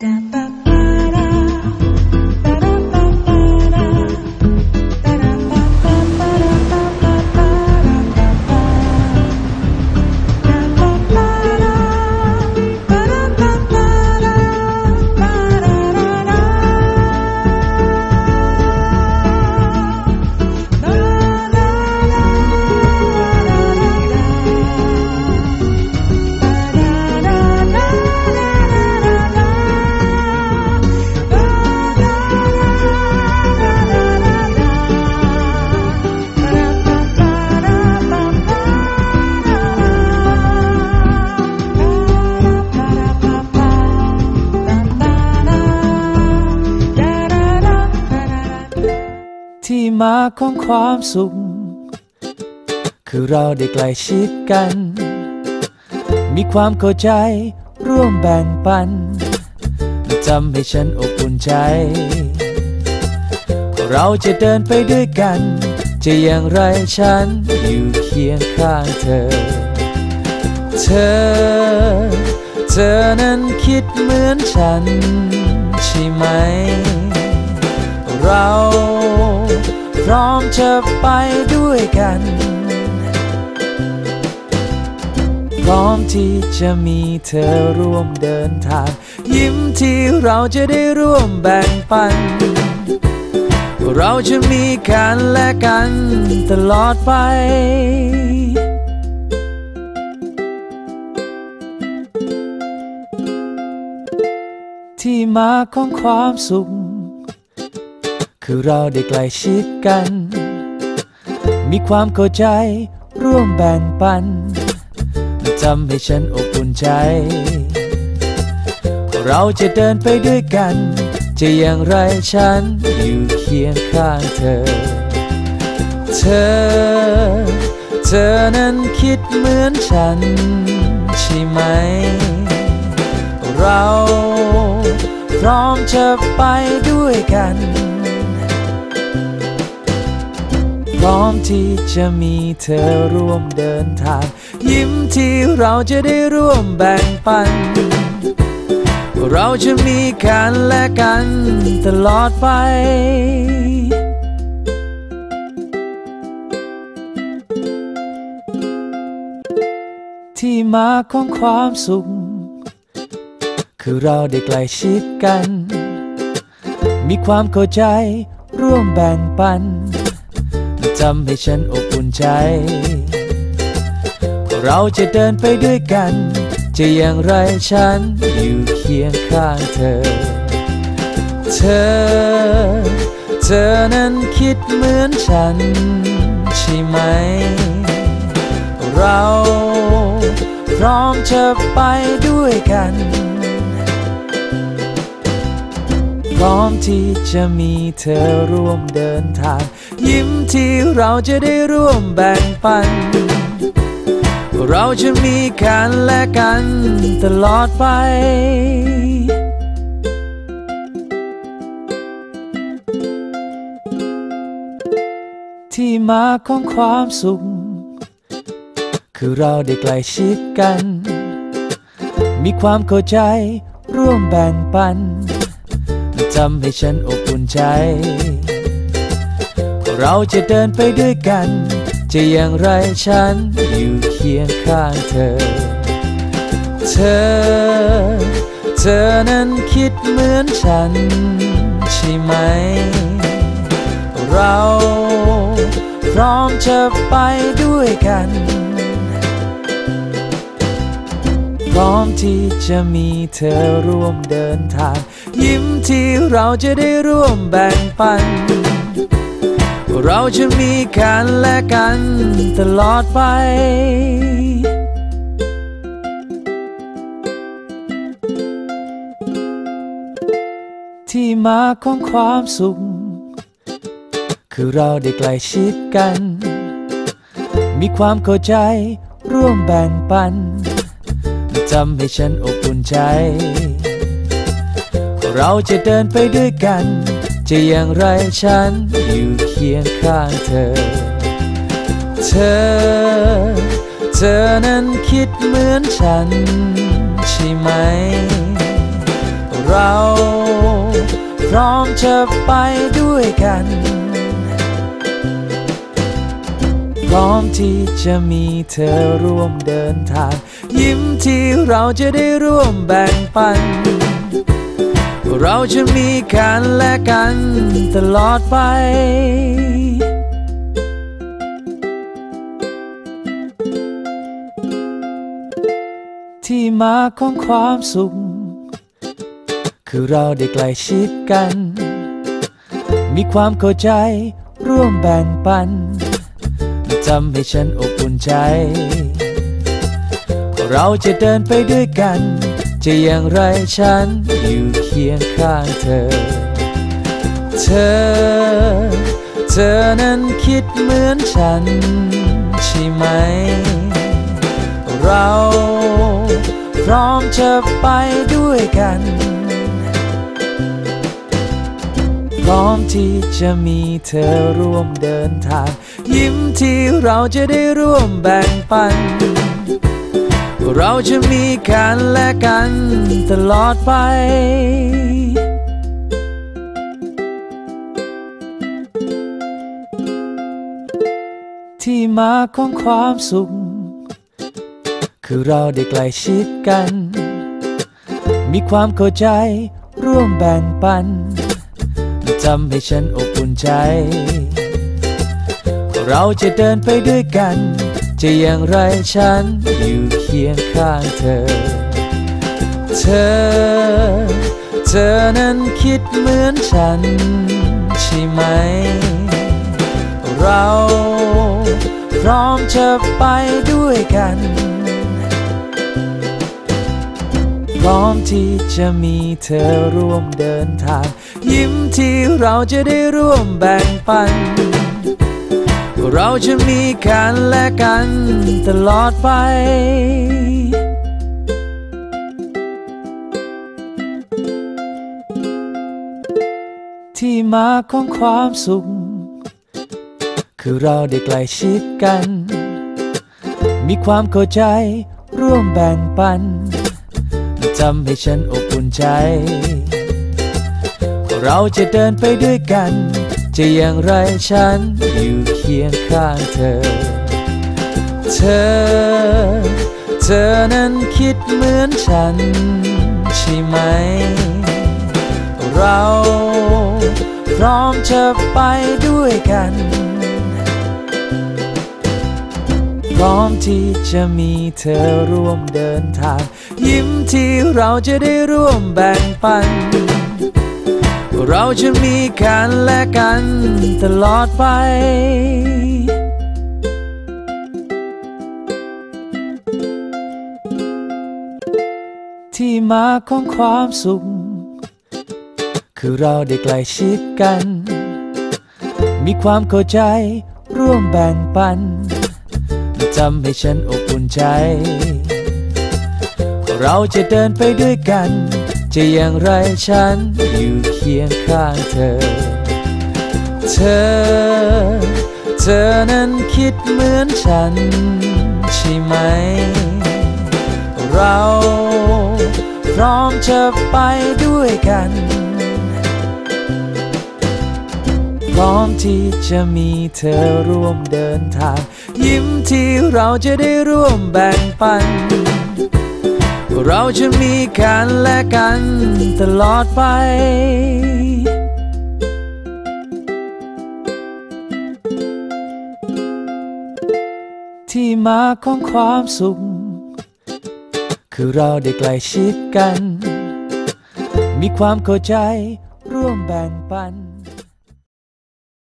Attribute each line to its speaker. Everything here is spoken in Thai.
Speaker 1: တပ มาของความสุข คือเราได้ใกล้ชิดกัน มีความเข้าใจร่วมแบ่งปันทำให้ฉันอบอุ่นใจ เราจะเดินไปด้วยกัน จะอย่างไรฉันอยู่เคียงข้างเธอ เธอ เธอนั้นคิดเหมือนฉัน ใช่ไหม เรา ร้อมจะไปด้วยกัน พร้อมที่จะมีเธอร่วมเดินทาง ยิ้มที่เราจะได้ร่วมแบ่งปัน เราจะมีกันและกันตลอดไปที่มาของความสุข คือเราได้ใกล้ชิดกัน มีความเข้าใจร่วมแบ่งปันทำให้ฉันอบอุ่นใจ เราจะเดินไปด้วยกัน จะอย่างไรฉันอยู่เคียงข้างเธอ เธอ เธอนั้นคิดเหมือนฉัน ใช่ไหม เราพร้อมจะไปด้วยกัน พร้อมที่จะมีเธอร่วมเดินทาง ยิ้มที่เราจะได้ร่วมแบ่งปัน เราจะมีกันและกันตลอดไปที่มาของความสุข คือเราได้ใกล้ชิดกัน มีความเข้าใจร่วมแบ่งปัน ทำให้ฉันอบอุ่นใจ เราจะเดินไปด้วยกัน จะอย่างไรฉันอยู่เคียงข้างเธอ เธอ เธอนั้นคิดเหมือนฉัน ใช่ไหม เราพร้อมจะไปด้วยกัน พร้อมที่จะมีเธอร่วมเดินทาง ยิ้มที่เราจะได้ร่วมแบ่งปัน เราจะมีกันและกันตลอดไป ที่มาของความสุข คือเราได้ใกล้ชิดกัน มีความเข้าใจร่วมแบ่งปันทำให้ฉันอบอุ่นใจ เราจะเดินไปด้วยกัน จะอย่างไรฉันอยู่เคียงข้างเธอ เธอ เธอนั้นคิดเหมือนฉัน ใช่ไหม เราพร้อมจะไปด้วยกัน พร้อมที่จะมีเธอร่วมเดินทาง ยิ้มที่เราจะได้ร่วมแบ่งปัน เราจะมีกันและกันตลอดไป ที่มาของความสุข คือเราได้ใกล้ชิดกัน มีความเข้าใจร่วมแบ่งปันทำให้ฉันอบอุ่นใจ เราจะเดินไปด้วยกัน จะอย่างไรฉันอยู่ คียงข้างเธอ เธอ เธอนั้นคิดเหมือนฉัน ใช่ไหมเเราพร้อมจะไปด้วยกัน พร้อมที่จะมีเธอร่วมเดินทาง ยิ้มที่เราจะได้ร่วมแบ่งปัน เราจะมีกันและกันตลอดไป ที่มาของความสุข คือเราได้ใกล้ชิดกัน มีความเข้าใจร่วมแบ่งปันทำให้ฉันอบอุ่นใจ เราจะเดินไปด้วยกัน จะอย่างไรฉันอยู่ คียงข้างเธอ เธอ เธอนั้นคิดเหมือนฉัน ใช่ไหม เราพร้อมจะไปด้วยกัน พร้อมที่จะมีเธอร่วมเดินทาง ยิ้มที่เราจะได้ร่วมแบ่งปัน เราจะมีกันและกันตลอดไป ที่มาของความสุข คือเราได้ใกล้ชิดกัน มีความเข้าใจร่วมแบ่งปันทำให้ฉันอบอุ่นใจ เราจะเดินไปด้วยกัน จะอย่างไรฉันอยู่ คียงข้างเธอ เธอ เธอนั้นคิดเหมือนฉัน ใช่ไหม เราพร้อมจะไปด้วยกัน พร้อมที่จะมีเธอร่วมเดินทาง ยิ้มที่เราจะได้ร่วมแบ่งปัน เราจะมีกันและกันตลอดไป ที่มาของความสุข คือเราได้ใกล้ชิดกัน มีความเข้าใจร่วมแบ่งปันทำให้ฉันอบอุ่นใจ เราจะเดินไปด้วยกัน จะอย่างไรฉันอยู่เคียงข้างเธอ เธอ เธอนั้นคิดเหมือนฉันใช่ไหม เราพร้อมจะไปด้วยกัน พร้อมที่จะมีเธอร่วมเดินทาง ยิ้มที่เราจะได้ร่วมแบ่งปัน เราจะมีกันและกันตลอดไป ที่มาของความสุข คือเราได้ใกล้ชิดกัน มีความเข้าใจร่วมแบ่งปันทำให้ฉันอบอุ่นใจ เราจะเดินไปด้วยกัน จะอย่างไรฉันอยู่เคียงข้างเธอ เธอ เธอนั้นคิดเหมือนฉัน ใช่ไหม เราพร้อมจะไปด้วยกัน พร้อมที่จะมีเธอร่วมเดินทาง ยิ้มที่เราจะได้ร่วมแบ่งปัน เราจะมีกันและกันตลอดไป ที่มาของความสุข คือเราได้ใกล้ชิดกัน มีความเข้าใจร่วมแบ่งปัน